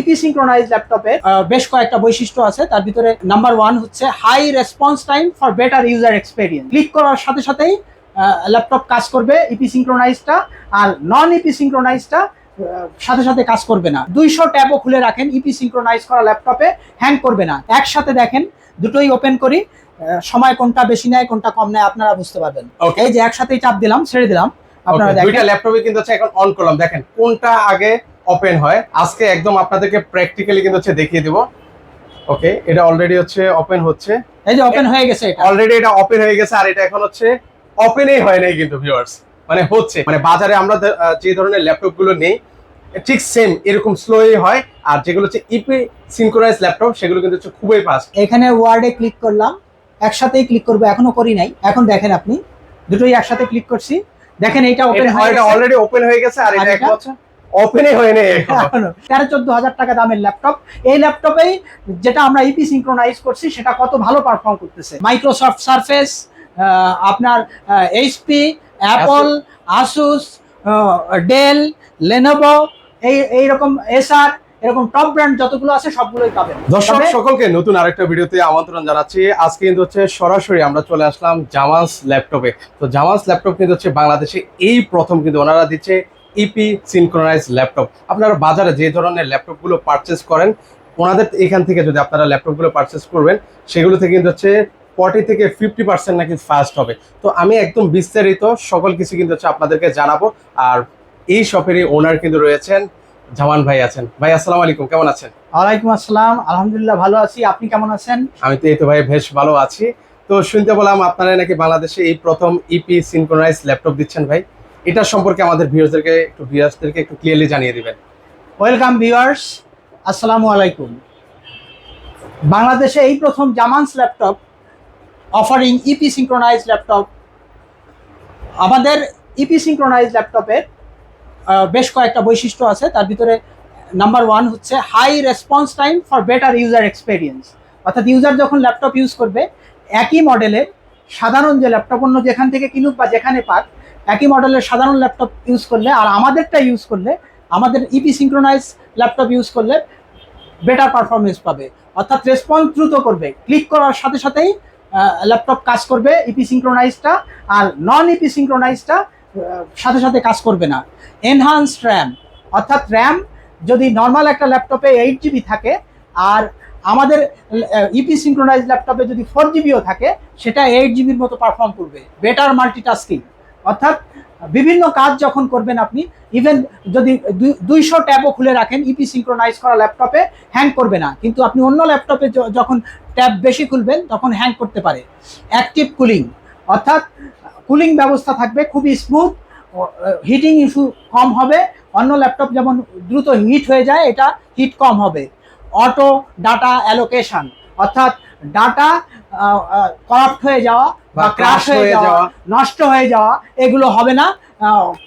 E P synchronise ল্যাপটপে বেশ কয়েকটা বৈশিষ্ট্য আছে। তার ভিতরে নাম্বার ওয়ান হচ্ছে high response time for better user experience click করার সাথে সাথেই ল্যাপটপ কাজ করবে ইপি সিঙ্ক্রোনাইজটা আর নন ইপি সিঙ্ক্রোনাইজটা সাথে সাথে কাজ করবে না। দুইশো ট্যাবও খুলে রাখেন ইপি সিঙ্ক্রোনাইজ করা ল্যাপটপে হ্যাং করবে না। একসাথে দেখেন দুটোই ওপেন করি সময় কোনটা বেশি নেয় কোনটা কম নেয় আপনারা বুঝতে পারবেন. এই যে একসাথেই চাপ দিলাম ছেড়ে দিলাম আপনারা Okay, দুইটা ল্যাপটপে কিন্তু হচ্ছে এখন অন করলাম দেখেন কোনটা আগে ওপেন হয়। আজকে একদম আপনাদেরকে প্র্যাকটিক্যালি কিন্তু হচ্ছে দেখিয়ে দিব। ওকে এটা অলরেডি হচ্ছে ওপেন হচ্ছে। এই যে ওপেন হয়ে গেছে এটা। অলরেডি এটা ওপেন হয়ে গেছে আর এটা এখন হচ্ছে ওপেনই হয় নাই কিন্তু ভিউয়ার্স মানে হচ্ছে মানে বাজারে আমরা যে ধরনের ল্যাপটপগুলো নেই ঠিক সেম এরকম স্লোই হয় আর যেগুলো হচ্ছে ইপি সিনক্রোনাইজ ল্যাপটপ সেগুলো কিন্তু হচ্ছে খুবই ফাস্ট এখানে ওয়ার্ডে ক্লিক করলাম একসাথেই ক্লিক করব এখনও করি নাই। এখন দেখেন আপনি দুটোই একসাথে ক্লিক করছি। দেখেন এটা ওপেন হয় এটা অলরেডি ওপেন হয়ে গেছে আর এটা? এখন হচ্ছে ওপেনই হয় নাই। তেরো চোদ্দ হাজার টাকা দামের ল্যাপটপ এই ল্যাপটপেই যেটা আমরা ইপি সিঙ্ক্রোনাইজ করছি সেটা কত ভালো পারফর্ম করতেছে। মাইক্রোসফট সারফেস আপনার HP Apple Asus Dell Lenovo এই এইরকম এসআর এরকম টপ ব্র্যান্ড যতগুলো আছে সবগুলোই পাবেন। দর্শক সকলকে নতুন আরেকটা ভিডিওতে আমন্ত্রণ জানাচ্ছি। আজকে কিন্তু হচ্ছে সরাসরি আমরা চলে আসলাম জামাস ল্যাপটপে তো জামাস ল্যাপটপ কিন্তু হচ্ছে বাংলাদেশে এই প্রথম কিন্তু ওনারা দিচ্ছে ইপি সিনক্রোনাইজ ল্যাপটপ আপনারা বাজারে যে ধরনের ল্যাপটপগুলো পারচেস করেন ওনাদের এখান থেকে যদি আপনারা ল্যাপটপগুলো পারচেস করবেন সেগুলো থেকে কিন্তু হচ্ছে ফর্টি থেকে ফিফটি পার্সেন্ট নাকি ফাস্ট হবে। তো আমি একদম বিস্তারিত সকল কিছু কিন্তু হচ্ছে আপনাদেরকে জানাব। আর এই শপেরই ওনার কিন্তু রয়েছেন জামান ভাই আছেন। ভাই আসসালামু আলাইকুম কেমন আছেন? ওয়ালাইকুম আসসালাম আলহামদুলিল্লাহ ভালো আছি। আপনি কেমন আছেন? আমি তো এই তো ভাই বেশ ভালো আছি। তো শুনতে বললাম আপনারা নাকি বাংলাদেশে এই প্রথম ইপি সিনক্রোনাইজ ল্যাপটপ দিচ্ছেন ভাই? এটা সম্পর্কে আমাদের ভিউয়ার্সদেরকে, একটু ভিউয়ার্সদেরকে একটু ক্লিয়ারলি জানিয়ে দিবেন। ওয়েলকাম ভিউয়ার্স আসসালামু আলাইকুম। বাংলাদেশে এই প্রথম Zamans laptop offering EP synchronize laptop. আমাদের ইপি সিঙ্ক্রোনাইজ ল্যাপটপের বেশ কয়েকটা বৈশিষ্ট্য আছে। তার ভিতরে নাম্বার ওয়ান হচ্ছে high response time for better user experience অর্থাৎ ইউজার যখন ল্যাপটপ ইউজ করবে, একই মডেলের সাধারণ যে ল্যাপটপ অন্য যেখান থেকে কিনুক বা যেখানে পাক একই মডেলের সাধারণ ল্যাপটপ ইউজ করলে আর আমাদেরটা ইউজ করলে, আমাদের ইপি সিঙ্ক্রোনাইজ ল্যাপটপ ইউজ করলে বেটার পারফরমেন্স পাবে। অর্থাৎ রেসপন্স দ্রুত করবে। ক্লিক করার সাথে সাথেই ল্যাপটপ কাজ করবে ইপি সিঙ্ক্রোনাইজটা আর নন ইপি সিঙ্ক্রোনাইজটা সাথে সাথে কাজ করবে না। এনহান্সড র্যাম অর্থাৎ র্যাম যদি নর্মাল একটা ল্যাপটপে এইট জিবি থাকে আর আমাদের ইপি সিঙ্ক্রোনাইজ ল্যাপটপে যদি ফোর জিবিও থাকে, সেটা এইট জিবির মতো পারফর্ম করবে। বেটার মাল্টিটাস্কিং অর্থাৎ বিভিন্ন কাজ যখন করবেন আপনি ইভেন যদি দুইশো ট্যাবও খুলে রাখেন ইপি সিঙ্ক্রোনাইজ করা ল্যাপটপে হ্যাং করবে না। কিন্তু আপনি অন্য ল্যাপটপে যখন ট্যাব বেশি খুলবেন, তখন হ্যাং করতে পারে। অ্যাক্টিভ কুলিং অর্থাৎ কুলিং ব্যবস্থা থাকবে, খুবই স্মুথ হিটিং ইস্যু কম হবে, অন্য ল্যাপটপ যেমন দ্রুত হিট হয়ে যায়, এটা হিট কম হবে। অটো ডাটা অ্যালোকেশন অর্থাৎ ডাটা করাপ্ট হয়ে যাওয়া বা ক্রাশ হয়ে যাওয়া। নষ্ট হয়ে যাওয়া এগুলো হবে না।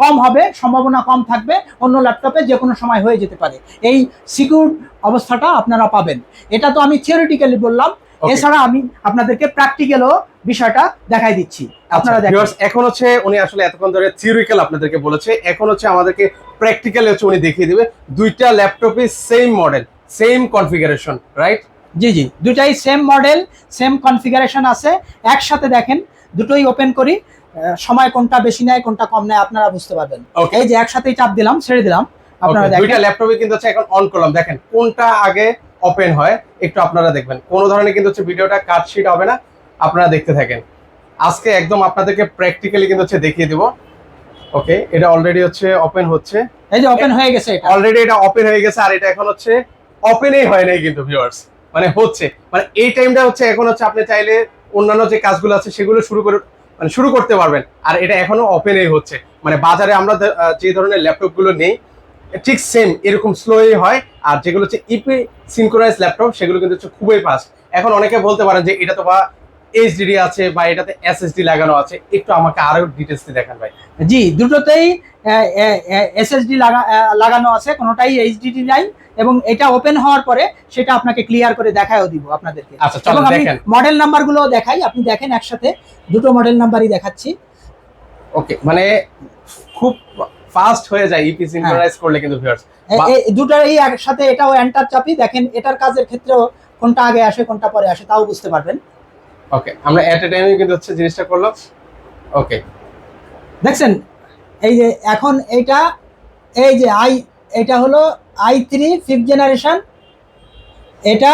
কম হবে সম্ভাবনা কম থাকবে অন্য ল্যাপটপে যে কোনো সময় হয়ে যেতে পারে। এই সিকিউর অবস্থাটা আপনারা পাবেন। এটা তো আমি থিওরিটিক্যালি বললাম। এছাড়া আমি আপনাদেরকে প্র্যাকটিক্যালও বিষয়টা দেখাই দিচ্ছি। আপনারা দেখেন। ভিউয়ার্স এখন হচ্ছে উনি আসলে এতক্ষণ ধরে থিওরিক্যাল আপনাদেরকে বলেছে। এখন হচ্ছে আমাদেরকে প্র্যাকটিক্যালি হচ্ছে উনি দেখিয়ে দেবে। দুইটা ল্যাপটপে same model same configuration right G G. দুটাই সেম মডেল সেম কনফিগারেশন আছে। একসাথে দেখেন দুটোই ওপেন করি। সময় কোনটা বেশি নেয় কোনটা কম নেয় আপনারা বুঝতে পারবেন. এই যে একসাথেই চাপ দিলাম ছেড়ে দিলাম। আপনারা দুইটা দেখেন। ল্যাপটপে কিন্তু হচ্ছে এখন অন করলাম। দেখেন কোনটা আগে ওপেন হয় একটু আপনারা দেখবেন। কোনো ধরনের কিন্তু হচ্ছে ভিডিওটা কাটশিট হবে না আপনারা দেখতে থাকেন। আজকে একদম আপনাদেরকে প্র্যাকটিক্যালি কিন্তু হচ্ছে দেখিয়ে দিব। ওকে এটা অলরেডি হচ্ছে ওপেন হচ্ছে। এই যে ওপেন হয়ে গেছে অলরেডি এটা ওপেন হয়ে গেছে আর এটা এখন হচ্ছে ওপেনই হয় নাই কিন্তু ভিউয়ার্স মানে হচ্ছে মানে এই টাইমটা হচ্ছে, এখন হচ্ছে আপনি চাইলে অন্যান্য যে কাজগুলো আছে সেগুলো শুরু করে মানে শুরু করতে পারবেন। আর এটা এখনও ওপেনই হচ্ছে। মানে বাজারে আমরা যে ধরনের ল্যাপটপগুলো নেই, ঠিক সেম এরকম স্লোই হয়। আর যেগুলো হচ্ছে ইপি সিনক্রোনাইজ ল্যাপটপ সেগুলো কিন্তু হচ্ছে খুবই ফাস্ট এখন অনেকে বলতে পারেন যে, এটা তো বা এইচডিডি আছে বা এটাতে এসএসডি লাগানো আছে একটু আমাকে আরও ডিটেলস দেখান ভাই। জি দুটোতেই এসএসডি লাগানো আছে কোনোটাই এইচডিডি নাই এবং এটা ওপেন হওয়ার পরে সেটা আপনাকে ক্লিয়ার করে দেখায়ও দিব আপনাদেরকে। আচ্ছা চলো দেখেন। মডেল নাম্বারগুলো দেখাই আপনি দেখেন একসাথে দুটো মডেল নাম্বারই দেখাচ্ছি। ওকে মানে খুব ফাস্ট হয়ে যায় ইপি সিনক্রোনাইজ করলে কিন্তু ভিউয়ার্স এ- একসাথে এটাও এন্টার চাপি দেখেন এটার কাজের ক্ষেত্রেও কোনটা আগে আসে কোনটা পরে আসে তাও বুঝতে পারবেন। ওকে আমরা এট এ টাইমে কিন্তু হচ্ছে জিনিসটা করলাম ওকে দেখছেন এই যে এখন এইটা এই যে আই এটা হলো আই থ্রি ফিফথ জেনারেশন এটা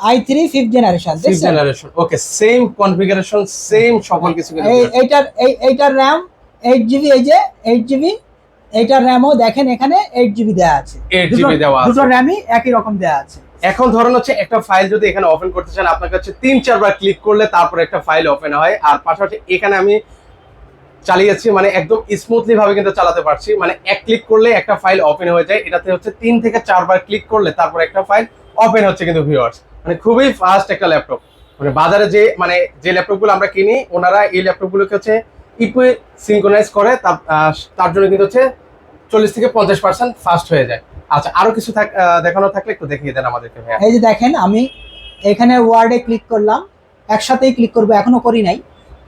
I three fifth generation six generation okay same configuration same সকল কিছু এই এইটার এই এইটার র্যাম এইট জিবি এই যে এইট জিবি এইটার র্যামও দেখেন এখানে এইট জিবি দেওয়া আছে। 8 দুটো- GB দেওয়া আছে। দুটো র্যামই একই রকম দেওয়া আছে। এখন ধরুন হচ্ছে একটা ফাইল যদি এখানে ওপেন করতে চান আপনার কাছে তিন চারবার ক্লিক করলে তারপর একটা ফাইল ওপেন হয়। আর পাশাপাশি এখানে আমি চালিয়েছি মানে একদম স্মুথলি ভাবে কিন্তু চালাতে পারছি। মানে এক ক্লিক করলে একটা ফাইল ওপেন হয়ে যায়। এটাতে হচ্ছে তিন থেকে চারবার ক্লিক করলে তারপর একটা ফাইল ওপেন হচ্ছে কিন্তু ভিউয়ার্স মানে খুবই ফাস্ট একটা ল্যাপটপ মানে বাজারে যে মানে যে ল্যাপটপগুলো আমরা কিনি, ওনারা এই ল্যাপটপগুলোকে হচ্ছে ইপি সিনক্রোনাইজ করে, তার জন্য কিন্তু হচ্ছে চল্লিশ থেকে পঞ্চাশ পার্সেন্ট ফাস্ট হয়ে যায়। আচ্ছা আরও কিছু দেখানো থাকলে একটু দেখিয়ে দেন আমাদেরকে ভাইয়া। এই যে দেখেন আমি এখানে ওয়ার্ডে ক্লিক করলাম একসাথেই ক্লিক করব এখনও করি নাই।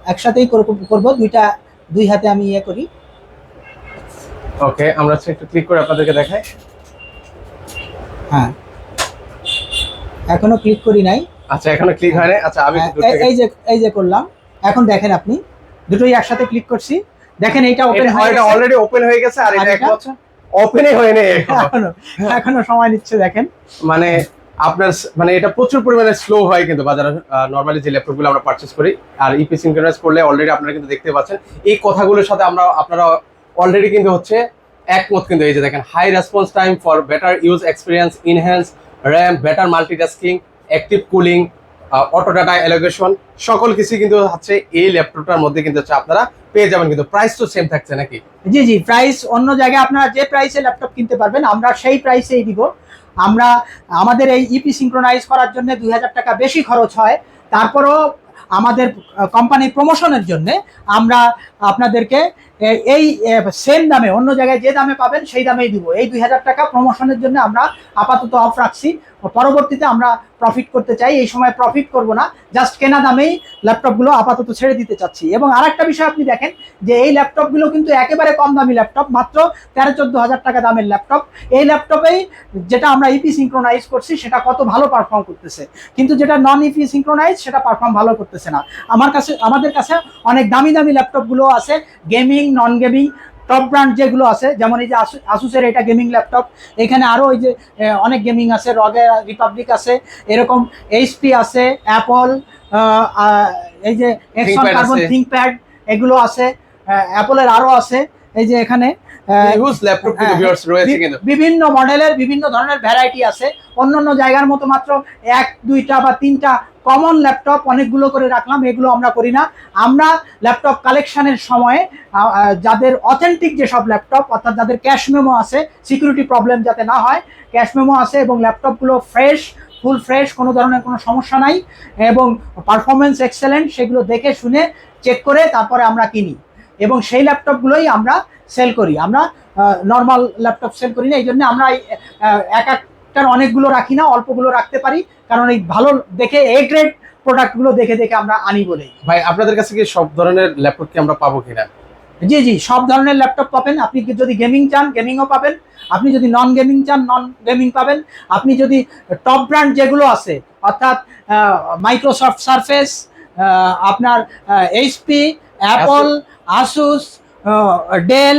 একসাথেই করব- করব দুইটা দুই হাতে আমি ইয়ে করি। ওকে আমরা একটু ক্লিক করে আপনাদেরকে দেখাই। হ্যাঁ। এখনও ক্লিক করি নাই। আচ্ছা এখনও ক্লিক হয় হয়নি আচ্ছা আমি এই- এই যে এই যে করলাম। এখন দেখেন আপনি দুটোই একসাথে ক্লিক করছি। দেখেন এইটা ওপেন এটা হয়ে এটা। অলরেডি ওপেন হয়ে গেছে আর এটা এটা? এখন হচ্ছে ওপেনই হয়নি এখনও। এখনও এখনও সময় নিচ্ছে দেখেন। মানে আপনার মানে এটা প্রচুর পরিমাণে স্লো হয় কিন্তু বাজারে নর্মালি যে ল্যাপটপগুলো আমরা পারচেজ করি আর ইপি সিনক্রোনাইজ করলে অলরেডি আপনারা কিন্তু দেখতে পাচ্ছেন। এই কথাগুলোর সাথে আমরা আপনারা অলরেডি কিন্তু হচ্ছে একমত কিন্তু এই যে দেখেন high response time for better use experience enhance RAM better multitasking active cooling auto data allocation সকল কিছু কিন্তু হচ্ছে এই ল্যাপটপটার মধ্যে কিন্তু হচ্ছে আপনারা পেয়ে যাবেন কিন্তু প্রাইস তো সেম থাকছে নাকি? জি জি প্রাইস অন্য জায়গায় আপনারা যে প্রাইসে ল্যাপটপ কিনতে পারবেন, আমরা সেই প্রাইসেই দিব। আমরা, আমাদের এই ইপি সিঙ্ক্রোনাইজ করার জন্য দুই হাজার টাকা বেশি খরচ হয়। তারপরেও আমাদের কোম্পানি প্রমোশনের জন্য আমরা আপনাদেরকে এই সেম দামে, অন্য জায়গায় যে দামে পাবেন সেই দামেই দিব। এই দুই হাজার টাকা প্রমোশনের জন্য আমরা আপাতত অফ রাখছি। পরবর্তীতে আমরা প্রফিট করতে চাই। এই সময় প্রফিট করব না। জাস্ট কেনা দামেই ল্যাপটপগুলো আপাতত ছেড়ে দিতে চাচ্ছি। এবং আরেকটা বিষয় আপনি দেখেন যে এই ল্যাপটপগুলো কিন্তু একেবারে কম দামি ল্যাপটপ মাত্র তেরো চোদ্দ হাজার টাকা দামের ল্যাপটপ এই ল্যাপটপেই যেটা আমরা ইপি সিঙ্ক্রোনাইজ করছি, সেটা কত ভালো পারফর্ম করতেছে। কিন্তু যেটা নন ইপি সিঙ্ক্রোনাইজ সেটা পারফর্ম ভালো করতেছে না। আমার কাছে, আমাদের কাছে অনেক দামি দামি ল্যাপটপগুলো আছে। Gaming non gaming top brand যেগুলো আছে যেমন এই যে আসু- আসুসের এটা গেমিং ল্যাপটপ এখানে আরও ওই যে অনেক গেমিং আছে রগে রিপাবলিক আছে এরকম এইচপি আছে অ্যাপল এই যে এক্সন কার্বন। থিঙ্কপ্যাড এগুলো আছে অ্যাপলের আরও আছে এই যে এখানে হ্যাঁ, কিন্তু বিভিন্ন মডেলের বিভিন্ন ধরনের ভ্যারাইটি আছে। অন্য অন্য জায়গার মতো মাত্র এক দুইটা বা তিনটা কমন ল্যাপটপ অনেকগুলো করে রাখলাম এগুলো আমরা করি না। আমরা ল্যাপটপ কালেকশনের সময়ে যাদের অথেন্টিক যেসব ল্যাপটপ অর্থাৎ যাদের ক্যাশ মেমো আছে সিকিউরিটি প্রবলেম যাতে না হয় ক্যাশ মেমো আছে এবং ল্যাপটপগুলো ফ্রেশ ফুল ফ্রেশ কোনো ধরনের কোনো সমস্যা নাই এবং পারফরমেন্স এক্সেলেন্ট সেগুলো দেখে শুনে চেক করে তারপরে আমরা কিনি। এবং সেই ল্যাপটপগুলোই আমরা সেল করি। আমরা নর্মাল ল্যাপটপ সেল করি না এই জন্য আমরা এক একটার অনেকগুলো রাখি না অল্পগুলো রাখতে পারি। কারণ এই ভালো দেখে এ গ্রেড প্রোডাক্টগুলো দেখে দেখে আমরা আনি বলেই। ভাই আপনাদের কাছে কি সব ধরনের ল্যাপটপ কি আমরা পাবো কিনা? জি জি সব ধরনের ল্যাপটপ পাবেন। আপনি যদি গেমিং চান গেমিংও পাবেন। আপনি যদি নন গেমিং চান নন গেমিং পাবেন। আপনি যদি টপ ব্র্যান্ড যেগুলো আছে অর্থাৎ মাইক্রোসফট সারফেস আপনার HP Apple Asus Dell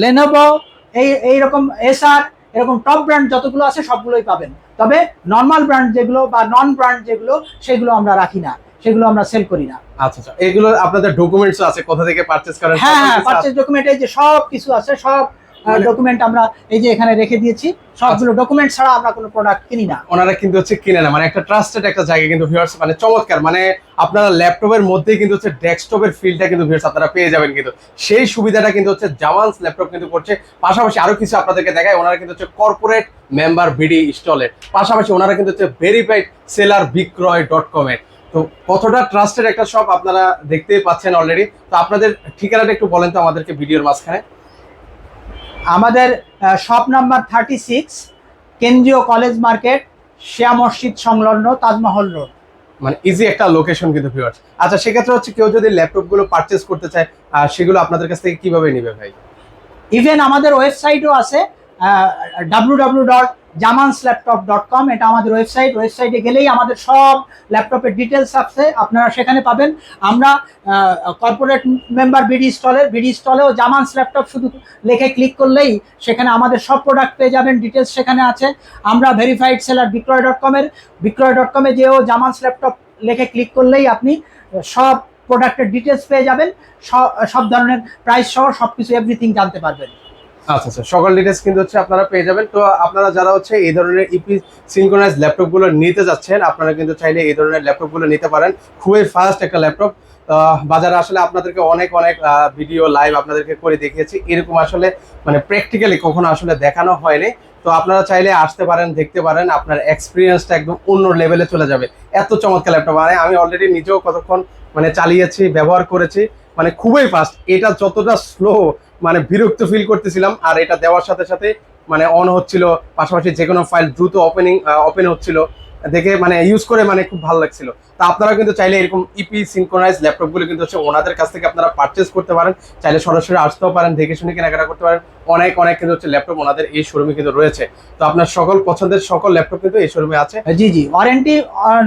Lenovo এই এইরকম এসআর এরকম টপ ব্র্যান্ড যতগুলো আছে সবগুলোই পাবেন। তবে নর্মাল ব্র্যান্ড যেগুলো বা নন ব্র্যান্ড যেগুলো সেগুলো আমরা রাখি না। সেগুলো আমরা সেল করি না। আচ্ছা আচ্ছা। এগুলো আপনাদের ডকুমেন্টস আছে কোথা থেকে পারচেজ করেন? হ্যাঁ হ্যাঁ? পারচেজ ডকুমেন্টে যে সব কিছু আছে সব ডকুমেন্ট আমরা এই যে এখানে রেখে দিয়েছি সবগুলো ডকুমেন্ট ছাড়া আমরা কোনো প্রোডাক্ট কিনি না। ওনারা কিন্তু হচ্ছে কিনে না মানে একটা ট্রাস্টেড একটা জায়গা কিন্তু ভিউয়ার্স মানে চমৎকার মানে আপনারা ল্যাপটপের মধ্যেই কিন্তু হচ্ছে ডেস্কটপের ফিলটা কিন্তু ভিউয়ার্স আপনারা পেয়ে যাবেন কিন্তু। সেই সুবিধাটা কিন্তু হচ্ছে জামান্স ল্যাপটপ কিন্তু করছে। পাশাপাশি আরও কিছু আপনাদেরকে দেখায় ওনারা কিন্তু হচ্ছে কর্পোরেট মেম্বার বিডি স্টলের পাশাপাশি ওনারা কিন্তু হচ্ছে verified seller Bikroy dot com কমের তো কতটা ট্রাস্টেড একটা শপ আপনারা দেখতেই পাচ্ছেন অলরেডি তো আপনাদের ঠিকানাটা একটু বলেন তো আমাদেরকে ভিডিওর মাঝখানে। আমাদের শপ নাম্বার থার্টি সিক্স কেন্দ্রীয় কলেজ মার্কেট শ্যা মসজিদ সংলগ্ন তাজমহল রোড মানে ইজি একটা লোকেশন কিন্তু ভিউয়ার্স আচ্ছা সেক্ষেত্রে হচ্ছে কেউ যদি ল্যাপটপগুলো পারচেজ করতে চায় সেগুলো আপনাদের কাছ থেকে কীভাবে নিবে ভাই? ইভেন আমাদের ওয়েবসাইটও আছে W W dot Zamans laptop dot com এটা আমাদের ওয়েবসাইট ওয়েবসাইটে গেলেই আমাদের সব ল্যাপটপের ডিটেলস আছে, আপনারা সেখানে পাবেন। আমরা কর্পোরেট মেম্বার বিডি স্টলের বিডি স্টলেও জামান্স ল্যাপটপ শুধু লেখে ক্লিক করলেই সেখানে আমাদের সব প্রোডাক্ট পেয়ে যাবেন ডিটেলস সেখানে আছে। আমরা ভেরিফাইড সেলার বিক্রয় ডট কমের বিক্রয় ডট কমে যেও জামান্স ল্যাপটপ লেখে ক্লিক করলেই আপনি সব প্রোডাক্টের ডিটেলস পেয়ে যাবেন সব- ধরনের প্রাইস সহ সব কিছু এভরিথিং জানতে পারবেন। আচ্ছা আচ্ছা। সকল ডিটেলস কিন্তু হচ্ছে আপনারা পেয়ে যাবেন। তো আপনারা যারা হচ্ছে এই ধরনের ইপি সিনক্রোনাইজ ল্যাপটপগুলো নিতে যাচ্ছেন, আপনারা কিন্তু চাইলে এই ধরনের ল্যাপটপগুলো নিতে পারেন। খুবই ফাস্ট একটা ল্যাপটপ বাজারে আসলে আপনাদেরকে অনেক অনেক ভিডিও লাইভ আপনাদেরকে করে দেখিয়েছি। এরকম আসলে মানে প্র্যাকটিক্যালি কখনো আসলে দেখানো হয়নি। তো আপনারা চাইলে আসতে পারেন, দেখতে পারেন। আপনার এক্সপিরিয়েন্সটা একদম অন্য লেভেলে চলে যাবে। এত চমৎকার ল্যাপটপ মানে আমি অলরেডি নিজেও কতক্ষণ মানে চালিয়েছি, ব্যবহার করেছি। মানে খুবই ফাস্ট এটা যতটা স্লো মানে বিরক্ত ফিল করতেছিলাম, আর এটা দেওয়ার সাথে সাথে মানে অন হচ্ছিল, পাশাপাশি যে কোনো ফাইল দ্রুত ওপেনিং ওপেন হচ্ছিল, দেখে মানে ইউজ করে মানে খুব ভালো লাগছিল। তা আপনারা কিন্তু চাইলে এরকম ইপি সিনক্রোনাইজ ল্যাপটপগুলো কিন্তু হচ্ছে ওনাদের কাছ থেকে আপনারা পারচেস করতে পারেন, চাইলে সরাসরি আসতেও পারেন, দেখে শুনে কেনাকাটা করতে পারেন। অনেক অনেক কিন্তু হচ্ছে ল্যাপটপ ওনাদের এই শোরুমে কিন্তু রয়েছে। তো আপনার সকল পছন্দের সকল ল্যাপটপ কিন্তু এই শোরুমে আছে। জি জি ওয়ারেন্টি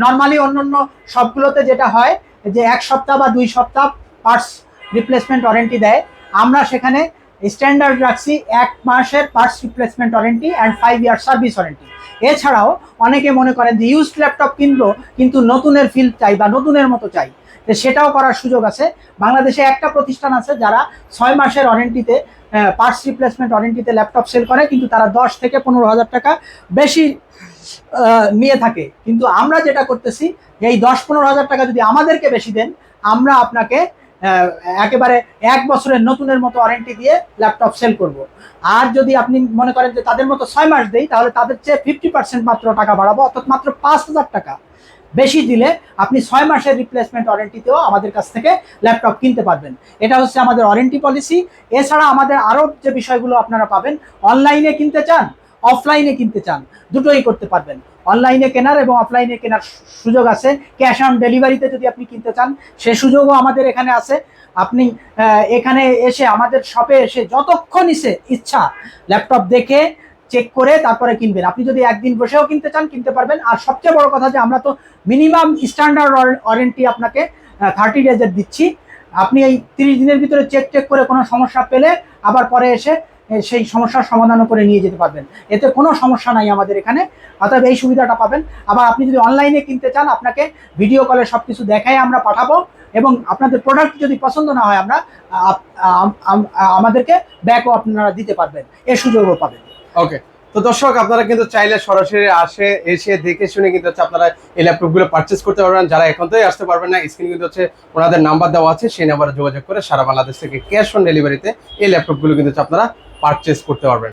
নর্মালি অন্যান্য সবগুলোতে যেটা হয়, যে এক সপ্তাহ বা দুই সপ্তাহ পার্টস রিপ্লেসমেন্ট ওয়ারেন্টি দেয়। আমরা সেখানে স্ট্যান্ডার্ড রাখছি এক মাসের parts replacement warranty and five year service warranty এছাড়াও অনেকে মনে করেন যে ইউজড ল্যাপটপ কিনলো কিন্তু নতুনের ফিল চাই বা নতুনের মতো চাই। তো সেটাও করার সুযোগ আছে। বাংলাদেশে একটা প্রতিষ্ঠান আছে যারা ছয় মাসের ওয়ারেন্টিতে পার্টস রিপ্লেসমেন্ট ওয়ারেন্টিতে ল্যাপটপ সেল করে, কিন্তু তারা দশ থেকে পনেরো হাজার টাকা বেশি নিয়ে থাকে। কিন্তু আমরা যেটা করতেছি এই দশ পনেরো হাজার টাকা যদি আমাদেরকে বেশি দেন, আমরা আপনাকে একেবারে এক বছরের নতুনের মতো ওয়ারেন্টি দিয়ে ল্যাপটপ সেল করব। আর যদি আপনি মনে করেন যে তাদের মতো ছয় মাস দেই, তাহলে তাদের চেয়ে ফিফটি পার্সেন্ট মাত্র টাকা বাড়াবো, অর্থাৎ মাত্র পাঁচ হাজার টাকা। বেশি দিলে আপনি ছয় মাসের রিপ্লেসমেন্ট ওয়ারেন্টিতেও আমাদের কাছ থেকে ল্যাপটপ কিনতে পারবেন। এটা হচ্ছে আমাদের ওয়ারেন্টি পলিসি এছাড়া আমাদের আরও যে বিষয়গুলো আপনারা পাবেন অনলাইনে কিনতে চান অফলাইনে কিনতে চান, দুটোই করতে পারবেন। অনলাইনে কেনার এবং অফলাইনে কেনার সুযোগ আছে। ক্যাশ অন ডেলিভারিতে যদি আপনি কিনতে চান, সে সুযোগও আমাদের এখানে আছে। আপনি এখানে এসে আমাদের শপে এসে যতক্ষণ ইচ্ছা ল্যাপটপ দেখে চেক করে তারপরে কিনবেন। আপনি যদি একদিন বসেও কিনতে চান, কিনতে পারবেন। আর সবচেয়ে বড় কথা যে আমরা তো মিনিমাম স্ট্যান্ডার্ড ওয়ারেন্টি আপনাকে থার্টি ডেজের দিচ্ছি। আপনি এই তিরিশ দিনের ভিতরে চেক চেক করে কোনো সমস্যা পেলে আবার পরে এসে সেই সমস্যার সমাধানও করে নিয়ে যেতে পারবেন। এতে কোনো সমস্যা নাই আমাদের এখানে। অর্থাৎ এই সুবিধাটা পাবেন। আবার আপনি যদি অনলাইনে কিনতে চান, আপনাকে ভিডিও কলে সব কিছু দেখাই আমরা পাঠাবো এবং আপনাদের প্রোডাক্ট যদি পছন্দ না হয় আমরা আমাদেরকে ব্যাকও আপনারা দিতে পারবেন। এ সুযোগও পাবেন। ওকে তো দর্শক, আপনারা কিন্তু চাইলে সরাসরি আসে, এসে দেখে শুনে কিন্তু হচ্ছে আপনারা এই ল্যাপটপগুলো পারচেস করতে পারবেন। যারা এখন থেকে আসতে পারবেন না স্ক্রিনে কিন্তু হচ্ছে ওনাদের নাম্বার দেওয়া আছে, সেই নাম্বারে যোগাযোগ করে সারা বাংলাদেশ থেকে ক্যাশ অন ডেলিভারিতে এই ল্যাপটপগুলো কিন্তু আপনারা পারচেস করতে পারবেন।